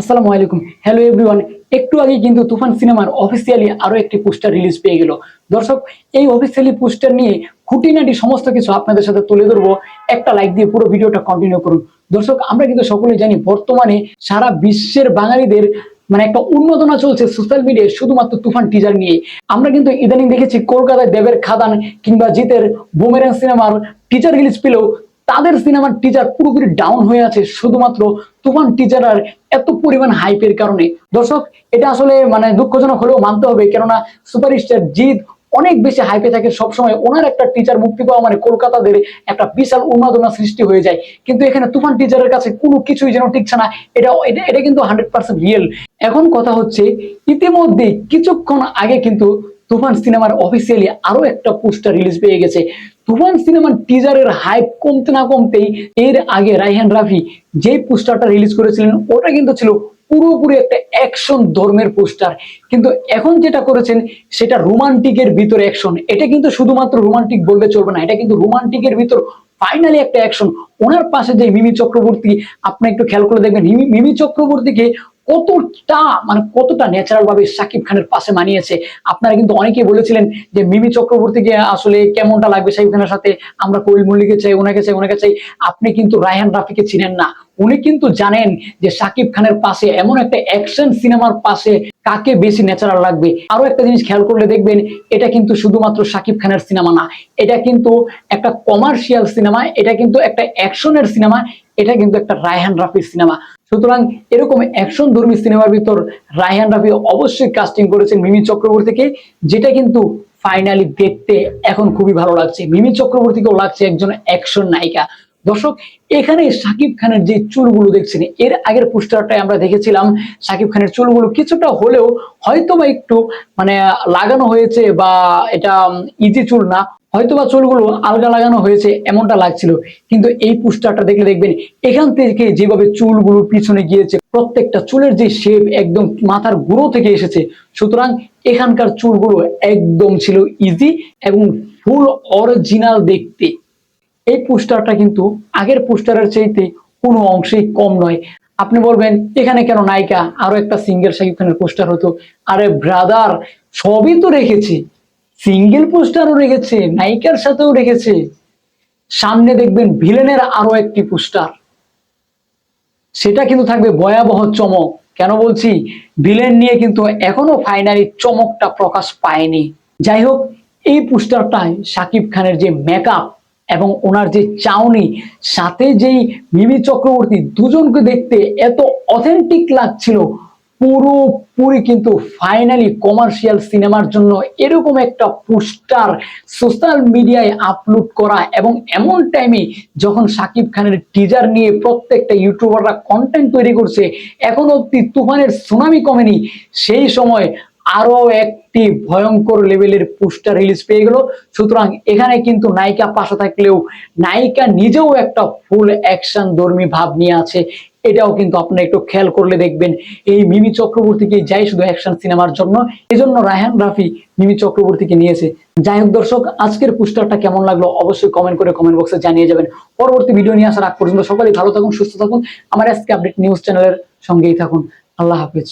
আসসালামু আলাইকুম। Hello everyone একটু আগে কিন্তু তুফান সিনেমার অফিসিয়ালি আরও একটি পোস্টার রিলিজ পেয়ে গেল। দর্শক, এই অফিসিয়ালি পোস্টার নিয়ে খুঁটিনাটি সমস্ত কিছু আপনাদের সাথে তুলে ধরবো। একটা লাইক দিয়ে পুরো ভিডিওটা কন্টিনিউ করুন। দর্শক, আমরা কিন্তু সকলেই জানি বর্তমানে সারা বিশ্বের বাঙালিদের মানে একটা উন্মাদনা চলছে সোশ্যাল মিডিয়ায় শুধুমাত্র তুফান টিজার নিয়ে। আমরা কিন্তু ইদানিং দেখেছি কলকাতায় দেবের খাদান কিংবা জিতের বুমেরাং সিনেমার টিজার রিলিজ পেলেও তাদের সিনেমার টিজার পুরোপুরি ডাউন হয়ে আছে, শুধুমাত্র তুফান টিজার আর এত পরিমাণ হাইপের কারণে। দর্শক, এটা আসলে মানে দুঃখজনক হলেও মানতে হবে, কেননা সুপারস্টার জিৎ অনেক বেশি হাইপে থাকে সবসময়। ওনার একটা টিচার মুক্তি পাওয়া মানে কলকাতাদের একটা বিশাল উন্মাদনা সৃষ্টি হয়ে যায়। কিন্তু এখানে তুফান টিচারের কাছে কোনো কিছুই যেন টিকছে না, এটা এটা এটা কিন্তু হান্ড্রেড পার্সেন্ট রিয়েল এখন কথা হচ্ছে, ইতিমধ্যে কিছুক্ষণ আগে কিন্তু তুফান সিনেমার অফিসিয়ালি আরও একটা পোস্টার রিলিজ পেয়ে গেছে। তুফান সিনেমার টিজারের হাইপ কমতে না কমতেই এর আগে রাইহান রাফি যে পোস্টারটা রিলিজ করেছিলেন, ওটা কিন্তু ছিল পুরোপুরি একটা অ্যাকশন ধর্মের পোস্টার কিন্তু এখন যেটা করেছেন, সেটা রোমান্টিকের ভিতর অ্যাকশন এটা কিন্তু শুধুমাত্র রোমান্টিক বললে চলবে না, এটা কিন্তু রোমান্টিকের ভিতর ফাইনালি একটা অ্যাকশন ওনার পাশে যে মিমি চক্রবর্তী, আপনি একটু খেয়াল করে দেখবেন মিমি চক্রবর্তীকে কতটা মানে কতটা ন্যাচারাল ভাবে শাকিব খানের পাশে মানিয়েছে। আপনারা কিন্তু অনেকেই বলেছিলেন যে মিমি চক্রবর্তীকে আসলে কেমনটা লাগবে শাকিব খানের সাথে? আমরা কোয়েল মল্লিকে চাই, ওনাকে চাই ওনাকে চাই। আপনি কিন্তু রায়হান রাফিকে চিনেন না। উনি কিন্তু জানেন যে শাকিব খানের পাশে এমন একটা অ্যাকশন সিনেমার পাশে কাকে বেশি ন্যাচারাল লাগবে। আরও একটা জিনিস খেয়াল করলে দেখবেন, এটা কিন্তু শুধুমাত্র শাকিব খানের সিনেমা না। এটা কিন্তু একটা কমার্শিয়াল সিনেমা এটা কিন্তু একটা অ্যাকশনের সিনেমা এটা কিন্তু একটা রায়হান রাফির সিনেমা। সুতরাং এরকম অ্যাকশন ধর্মী সিনেমার ভিতর রায়হান রাফি অবশ্যই কাস্টিং করেছেন মিমি চক্রবর্তীকে, যেটা কিন্তু ফাইনালি দেখতে এখন খুবই ভালো লাগছে। মিমি চক্রবর্তীকেও লাগছে একজন অ্যাকশন নায়িকা। দর্শক, এখানে সাকিব খানের যে চুলগুলো দেখছেন, এর আগের পোস্টারটায় আমরা দেখেছিলাম সাকিব খানের চুলগুলো কিছুটা হলেও হয়তো বা একটু মানে লাগানো হয়েছে বা এটা ইজি চুল না হয়তো বা চুলগুলো আলগা লাগানো হয়েছে এমনটা লাগছিল। কিন্তু এই পোস্টারটা দেখলে দেখবেন, এখান থেকে যেভাবে চুলগুলো পিছনে গিয়েছে, প্রত্যেকটা চুলের যে শেপ একদম মাথার গুঁড়ো থেকে এসেছে, সুতরাং এখানকার চুলগুলো একদম ছিল ইজি এবং ফুল অরিজিনাল দেখতে। এই পোস্টারটা কিন্তু আগের পোস্টারের চাইতে কোনো অংশেই কম নয়। আপনি বলবেন, এখানে কেন নায়িকা? আরও একটা সিঙ্গেল শাকিব খানের পোস্টার হতো। আরে ব্রাদার, সবই তো রেখেছি। সিঙ্গেল পোস্টারও রেখেছে, নায়িকার সাথেও রেখেছে। সামনে দেখবেন ভিলেনের আরও একটি পোস্টার। সেটা কিন্তু থাকবে ভয়াবহ চমক। কেন বলছি? ভিলেন নিয়ে কিন্তু এখনও ফাইনালি চমকটা প্রকাশ পায়নি। যাই হোক, এই পোস্টারটায় শাকিব খানের যে মেকআপ এবং ওনার যে চাউনি, সাথে যেই মিমি চক্রবর্তী দুজনকে দেখতে এত অথেন্টিক লাগছিল পুরোপুরি কিন্তু ফাইনালি কমার্শিয়াল সিনেমার জন্য এরকম একটা পোস্টার সোশ্যাল মিডিয়ায় আপলোড করা এবং এমন টাইমে যখন সাকিব খানের টিজার নিয়ে প্রত্যেকটা ইউটিউবাররা কন্টেন্ট তৈরি করছে, এখন অব্দি তুফানের সুনামি কমেনি সেই সময় আরও একটি ভয়ঙ্কর লেভেলের পোস্টার রিলিজ পেয়ে গেল। সুতরাং এখানে কিন্তু নায়িকা পাশে থাকলেও নায়িকা নিজেও একটা ফুল অ্যাকশন ধর্মী ভাব নিয়ে আছে। এটাও কিন্তু আপনারা একটু খেয়াল করলে দেখবেন। এই মিমি চক্রবর্তীকে যাই শুধু অ্যাকশন সিনেমার জন্য, এজন্য রায়হান রাফি মিমি চক্রবর্তীকে নিয়েছে। যাই হোক দর্শক, আজকের পোস্টারটা কেমন লাগল অবশ্যই কমেন্ট করে কমেন্ট বক্সে জানিয়ে যাবেন। পরবর্তী ভিডিও নিয়ে আসার আগ পর্যন্ত সকলেই ভালো থাকুন, সুস্থ থাকুন। আমার আজকে আপডেট নিউজ চ্যানেলের সঙ্গেই থাকুন। আল্লাহ হাফেজ।